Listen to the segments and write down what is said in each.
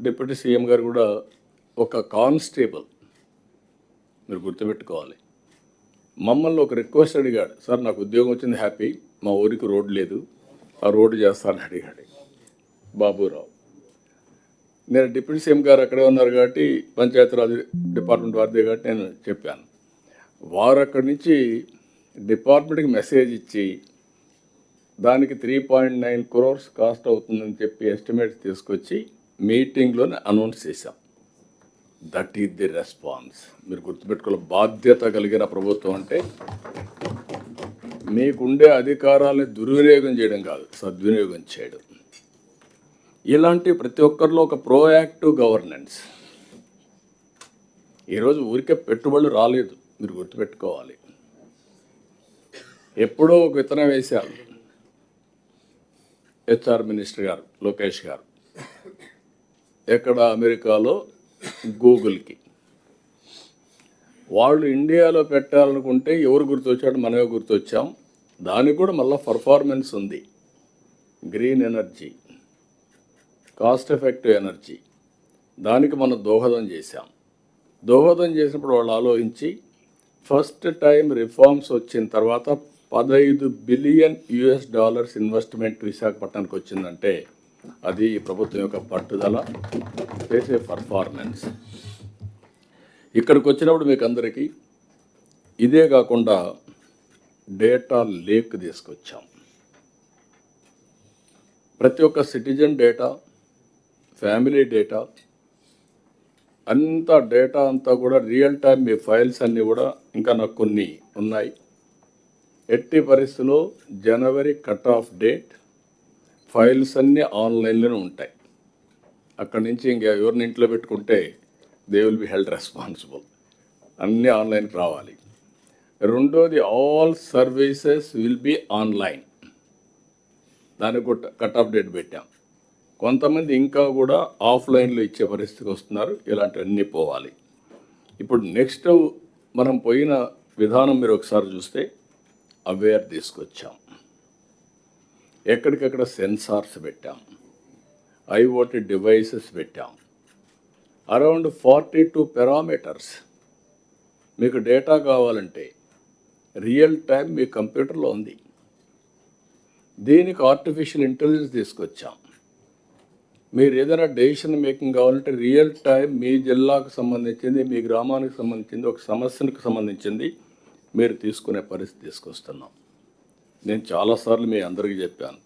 Deputy CM గారు కూడా ఒక కానిస్టేబుల్. మీరు గుర్తుపెట్టుకోవాలి. మమ్మల్ని ఒక రిక్వెస్ట్ అడిగాడు. సార్ నాకు ఉద్యోగం వచ్చింది హ్యాపీ. మా ఊరికి రోడ్డు లేదు. ఆ రోడ్డు చేస్తానని అడిగాడు బాబురావు. నేను డిప్యూటీ సీఎం గారు అక్కడే ఉన్నారు కాబట్టి పంచాయతీరాజ్ డిపార్ట్మెంట్ వారిదే కాబట్టి నేను చెప్పాను. వారు అక్కడి నుంచి డిపార్ట్మెంట్కి మెసేజ్ ఇచ్చి దానికి three point nine crores cost అవుతుందని చెప్పి ఎస్టిమేట్ తీసుకొచ్చి మీటింగ్లోనే అనౌన్స్ చేశాం. దట్ ఈజ్ ది రెస్పాన్స్ మీరు గుర్తుపెట్టుకోవాలి బాధ్యత కలిగిన ప్రభుత్వం అంటే మీకుండే అధికారాలని దుర్వినియోగం చేయడం కాదు సద్వినియోగం చేయడం. ఇలాంటి ప్రతి ఒక్కరిలో ఒక ప్రోయాక్టివ్ గవర్నెన్స్ ఈరోజు ఊరికే పెట్టుబడులు రాలేదు మీరు గుర్తుపెట్టుకోవాలి. ఎప్పుడో ఒక విత్తనం వేశారు. హెచ్ఆర్ మినిస్టర్ గారు లోకేష్ గారు. ఎక్కడ? అమెరికాలో? గూగుల్కి. వాళ్ళు ఇండియాలో పెట్టాలనుకుంటే ఎవరు గుర్తొచ్చాడు మనమే గుర్తొచ్చాం. దానికి కూడా మళ్ళీ పర్ఫార్మెన్స్ ఉంది. Green energy cost effective energy. దానికి మనం దోహదం చేశాం. దోహదం చేసినప్పుడు వాళ్ళు ఆలోచించి ఫస్ట్ టైం రిఫార్మ్స్ వచ్చిన తర్వాత పదహైదు బిలియన్ యుఎస్ డాలర్స్ ఇన్వెస్ట్మెంట్ విశాఖపట్నానికి వచ్చిందంటే అది ఈ ప్రభుత్వం యొక్క పట్టుదల చేసే పర్ఫార్మెన్స్ ఇక్కడికి వచ్చినప్పుడు మీకు అందరికీ ఇదే కాకుండా డేటా లేక్ తీసుకొచ్చాం. ప్రతి ఒక్క సిటిజన్ డేటా ఫ్యామిలీ డేటా అంత డేటా అంతా కూడా రియల్ టైం మీ ఫైల్స్ అన్నీ కూడా ఇంకా నాకు కొన్ని ఉన్నాయి. ఎట్టి పరిస్థితిలో జనవరి కట్ ఆఫ్ డేట్ ఫైల్స్ అన్నీ ఆన్లైన్లోనే ఉంటాయి. అక్కడి నుంచి ఇంకా ఎవరిని ఇంట్లో పెట్టుకుంటే they will be held responsible అన్నీ ఆన్లైన్కి రావాలి. రెండోది all services will be online దానికి కట్ ఆఫ్ డేట్ పెట్టాం. కొంతమంది ఇంకా కూడా ఆఫ్లైన్లో ఇచ్చే పరిస్థితికి వస్తున్నారు. ఇలాంటివన్నీ పోవాలి. ఇప్పుడు నెక్స్ట్ మనం పోయిన విధానం మీరు ఒకసారి చూస్తే అవేర్ తీసుకొచ్చాం. ఎక్కడికక్కడ సెన్సార్స్ పెట్టాం. ఐఓటి డివైసెస్ పెట్టాం. అరౌండ్ ఫార్టీ టూ పెరామీటర్స్ మీకు డేటా కావాలంటే రియల్ టైం మీ కంప్యూటర్లో ఉంది. దీనికి ఆర్టిఫిషియల్ ఇంటెలిజెన్స్ తీసుకొచ్చాం. మీరు ఏదైనా డెసిషన్ మేకింగ్ కావాలంటే రియల్ టైం మీ జిల్లాకు సంబంధించింది మీ గ్రామానికి సంబంధించింది ఒక సమస్యకు సంబంధించింది మీరు తీసుకునే పరిస్థితి తీసుకొస్తున్నాం. నేను చాలాసార్లు మీ అందరికీ చెప్పాను.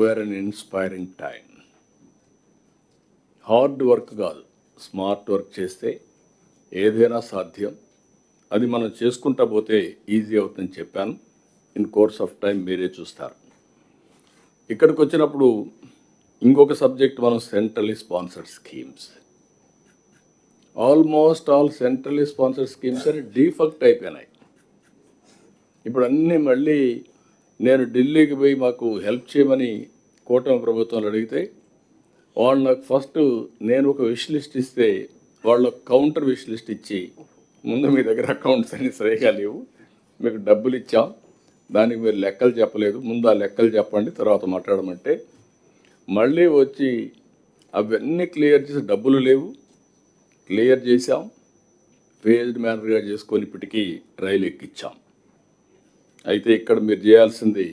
We're in inspiring time hard work కాదు. స్మార్ట్ వర్క్ చేస్తే ఏదైనా సాధ్యం. అది మనం చేసుకుంటా పోతే ఈజీ అవుతుందని చెప్పాను. ఇన్ కోర్స్ ఆఫ్ టైం మీరే చూస్తారు. ఇక్కడికి వచ్చినప్పుడు ఇంకొక సబ్జెక్ట్ మనం centrally sponsored schemes almost all centrally sponsored schemes అని డీఫక్ట్ అయిపోయినాయి. ఇప్పుడు అన్నీ మళ్ళీ నేను ఢిల్లీకి పోయి మాకు హెల్ప్ చేయమని కూటమి ప్రభుత్వాలు అడిగితే వాళ్ళు నాకు ఫస్ట్ నేను ఒక విష్ లిస్ట్ ఇస్తే వాళ్ళు కౌంటర్ విష్ లిస్ట్ ఇచ్చి ముందు మీ దగ్గర అకౌంట్స్ అన్ని సరిగా లేవు మీకు డబ్బులు ఇచ్చాం దానికి మీరు లెక్కలు చెప్పలేదు ముందు ఆ లెక్కలు చెప్పండి తర్వాత మాట్లాడమంటే మళ్ళీ వచ్చి అవన్నీ క్లియర్ చేసి డబ్బులు లేవు క్లియర్ చేసాం ఫేజ్డ్ మేనర్గా చేసుకొని ఇప్పటికీ రైలు ఎక్కించాం అయితే ఇక్కడ మీరు చేయాల్సింది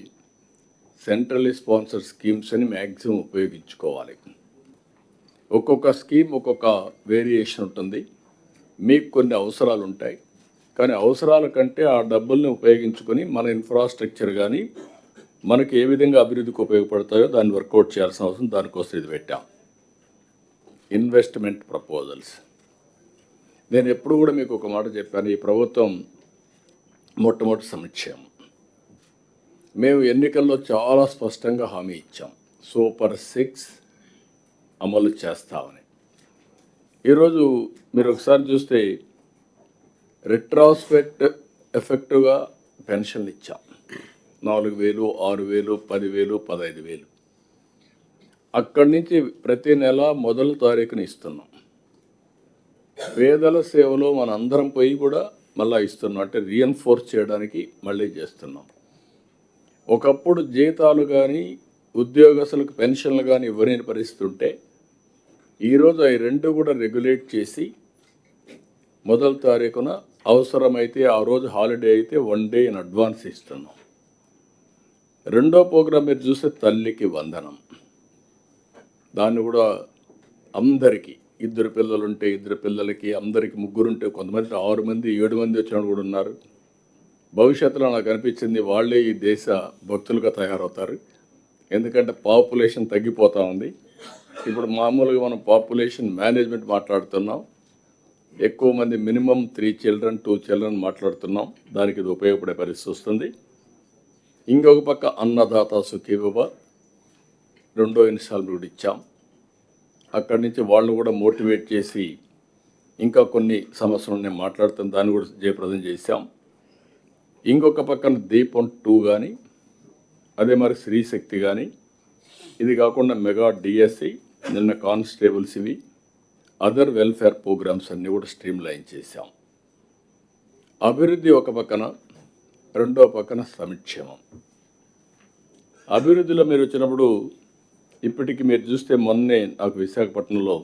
సెంట్రల్ స్పాన్సర్ స్కీమ్స్ అని మ్యాక్సిమం ఉపయోగించుకోవాలి. ఒక్కొక్క స్కీమ్ ఒక్కొక్క వేరియేషన్ ఉంటుంది. మీకు కొన్ని అవసరాలు ఉంటాయి. కానీ అవసరాల కంటే ఆ డబ్బుల్ని ఉపయోగించుకొని మన ఇన్ఫ్రాస్ట్రక్చర్ కానీ మనకి ఏ విధంగా అభివృద్ధికి ఉపయోగపడతాయో దాన్ని వర్కౌట్ చేయాల్సిన అవసరం దానికోసం ఇది పెట్టాం. Investment proposals. నేను ఎప్పుడు కూడా మీకు ఒక మాట చెప్పాను ఈ ప్రభుత్వం మొట్టమొదటి సంక్షేమం మేము ఎన్నికల్లో చాలా స్పష్టంగా హామీ ఇచ్చాం. సూపర్ సిక్స్ అమలు చేస్తామని. ఈరోజు మీరు ఒకసారి చూస్తే రిట్రాస్పెక్ట్ ఎఫెక్టివ్గా పెన్షన్లు ఇచ్చాం. నాలుగు వేలు ఆరు వేలు పదివేలు పదహైదు వేలు. అక్కడి నుంచి ప్రతి నెల మొదటి తారీఖున ఇస్తున్నాం. పేదల సేవలో మనందరం పోయి కూడా మళ్ళీ ఇస్తున్నాం. అంటే రీఎన్ఫోర్స్ చేయడానికి మళ్ళీ చేస్తున్నాం. ఒకప్పుడు జీతాలు కానీ ఉద్యోగస్తులకు పెన్షన్లు కానీ ఇవ్వలేని పరిస్థితి ఉంటే ఈరోజు అవి రెండు కూడా రెగ్యులేట్ చేసి మొదటి తారీఖున అవసరమైతే ఆ రోజు హాలిడే అయితే వన్ డే ఇన్ అడ్వాన్స్ ఇస్తున్నాం. రెండో ప్రోగ్రాం మీరు చూస్తే తల్లికి వందనం. దాన్ని కూడా అందరికీ ఇద్దరు పిల్లలుంటే ఇద్దరు పిల్లలకి అందరికీ ముగ్గురు ఉంటే కొంతమంది ఆరు మంది ఏడు మంది వచ్చిన వాళ్ళు కూడా ఉన్నారు. భవిష్యత్తులో నాకు అనిపించింది వాళ్ళే ఈ దేశ భక్తులుగా తయారవుతారు. ఎందుకంటే పాపులేషన్ తగ్గిపోతూ ఉంది. ఇప్పుడు మామూలుగా మనం పాపులేషన్ మేనేజ్మెంట్ మాట్లాడుతున్నాం. ఎక్కువ మంది minimum three children two children మాట్లాడుతున్నాం. దానికి ఇది ఉపయోగపడే పరిస్థితి వస్తుంది. ఇంకొక పక్క అన్నదాత సుఖీభవ రెండో ఇన్స్టాల్మెంట్ ఇచ్చాం. అక్కడి నుంచి వాళ్ళు కూడా మోటివేట్ చేసి ఇంకా కొన్ని సమస్యలు నేను మాట్లాడుతాను దాన్ని కూడా జయప్రదం చేశాం. ఇంకొక పక్కన దీపం టూ కానీ అదే మరి శ్రీశక్తి కానీ ఇది కాకుండా మెగా డిఎస్సి నిన్న కానిస్టేబుల్స్ ఇవి. అదర్ వెల్ఫేర్ ప్రోగ్రామ్స్ అన్నీ కూడా స్ట్రీమ్ లైన్ చేశాం. అభివృద్ధి ఒక పక్కన రెండో పక్కన సంక్షేమం. అభివృద్ధిలో మీరు వచ్చినప్పుడు ఇప్పటికి మీరు చూస్తే మొన్నే నాకు విశాఖపట్నంలో